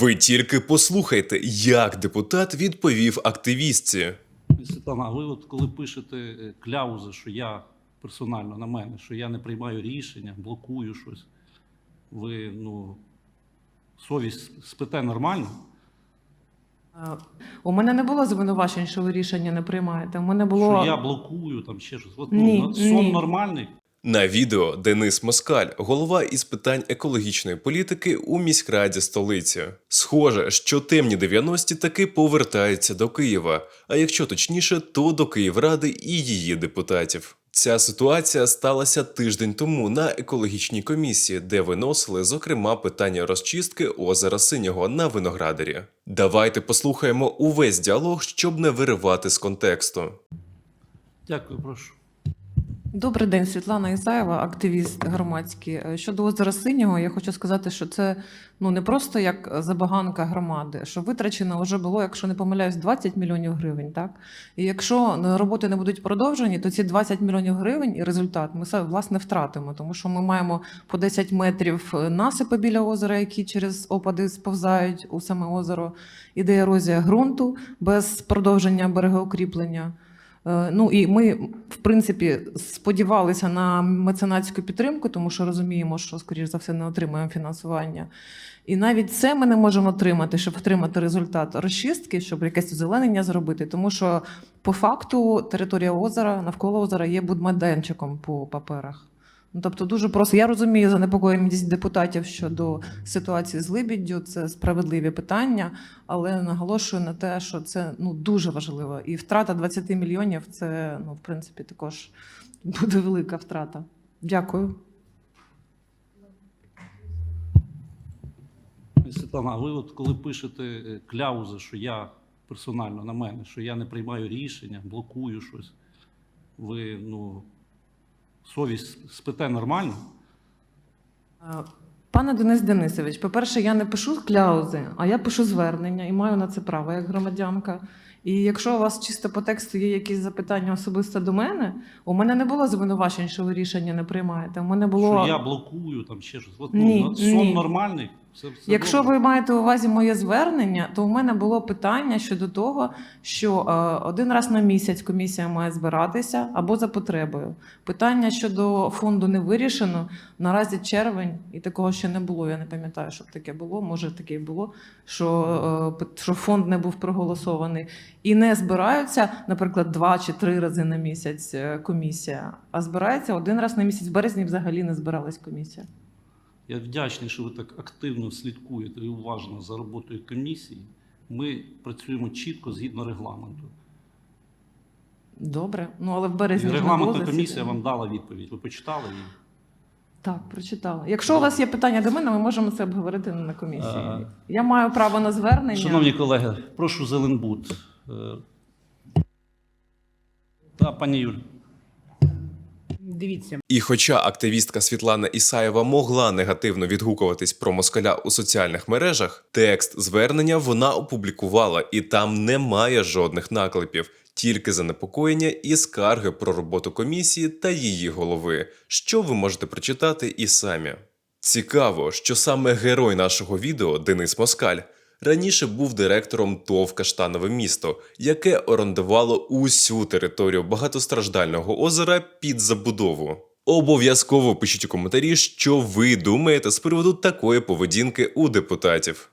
Ви тільки послухайте, як депутат відповів активістці. Світлана, а ви от коли пишете е, кляузи, що я персонально на мене, що я не приймаю рішення, блокую щось, ви ну, совість спите нормально? У мене не було звинувачень, що ви рішення не приймаєте. У мене було Що я блокую там ще щось. От, Ні, ну, сон ні. нормальний. На відео Денис Москаль, голова із питань екологічної політики у міськраді столиці. Схоже, що темні 90-ті таки повертаються до Києва, а якщо точніше, то до Київради і її депутатів. Ця ситуація сталася тиждень тому на екологічній комісії, де виносили зокрема питання розчистки озера Синього на виноградарі. Давайте послухаємо увесь діалог, щоб не виривати з контексту. Дякую, прошу. Добрий день, Світлана Ісаєва, активіст громадський. Е, Щодо озера Синього, я хочу сказати, що це ну не просто як забаганка громади, що витрачено вже було, якщо не помиляюсь, 20 мільйонів гривень. Так і якщо ну, роботи не будуть продовжені, то ці 20 мільйонів гривень і результат ми власне втратимо, тому що ми маємо по 10 метрів е, насипи біля озера, які через опади сповзають у саме озеро. Іде ерозія ґрунту без продовження берегоукріплення. Е, Ну і ми, в принципі, сподівалися на меценатську підтримку, тому що розуміємо, що, скоріш за все, не отримаємо фінансування. І навіть це ми не можемо отримати, щоб отримати результат розчистки, щоб якесь озеленення зробити. Тому що по факту територія озера навколо озера є будмайданчиком по паперах. Ну, тобто, дуже просто я розумію занепокоєність депутатів щодо ситуації з Либіддю, це справедливі питання, але наголошую на те, що це ну дуже важливо. І втрата 20 мільйонів це ну в принципі також буде велика втрата. Дякую. Світлана, а ви от коли пишете е, кляузи, що я персонально на мене, що я не приймаю рішення, блокую щось, ви ну, совість спите нормально? Е, Пане Денис Денисович, по-перше, я не пишу кляузи, а я пишу звернення і маю на це право як громадянка. І якщо у вас чисто по тексту є якісь запитання особисто до мене, у мене не було звинувачень, що ви рішення не приймаєте. У мене було Що я блокую там ще щось. От, Ні, ну, сон ні. нормальний. Все, все Якщо добре. ви маєте у увазі моє звернення, то у мене було питання щодо того, що е, один раз на місяць комісія має збиратися або за потребою. Питання щодо фонду не вирішено. Наразі червень, і такого ще не було. Я не пам'ятаю, щоб таке було. Може, таке було, що, е, що фонд не був проголосований. І не збираються, наприклад, два чи три рази на місяць е, комісія, а збирається один раз на місяць. В березні взагалі не збиралась комісія. Я вдячний, що ви так активно слідкуєте і уважно за роботою комісії. Ми працюємо чітко згідно регламенту. Добре. Ну але в березні регламентна комісія вам дала відповідь. Ви почитали її? Так, прочитала. Якщо у вас є питання до мене, ми можемо це обговорити на комісії. Е, Я маю право на звернення. Шановні колеги, прошу Зеленбуд. Е, Та, пані Юль. Дивіться, І хоча активістка Світлана Ісаєва могла негативно відгукуватись про москаля у соціальних мережах, текст звернення вона опублікувала, і там немає жодних наклепів, тільки занепокоєння і скарги про роботу комісії та її голови, що ви можете прочитати і самі. Цікаво, що саме герой нашого відео Денис Москаль раніше був директором ТОВ Каштанове місто, яке орендувало усю територію багатостраждального озера під забудову. Обов'язково пишіть у коментарі, що ви думаєте з приводу такої поведінки у депутатів.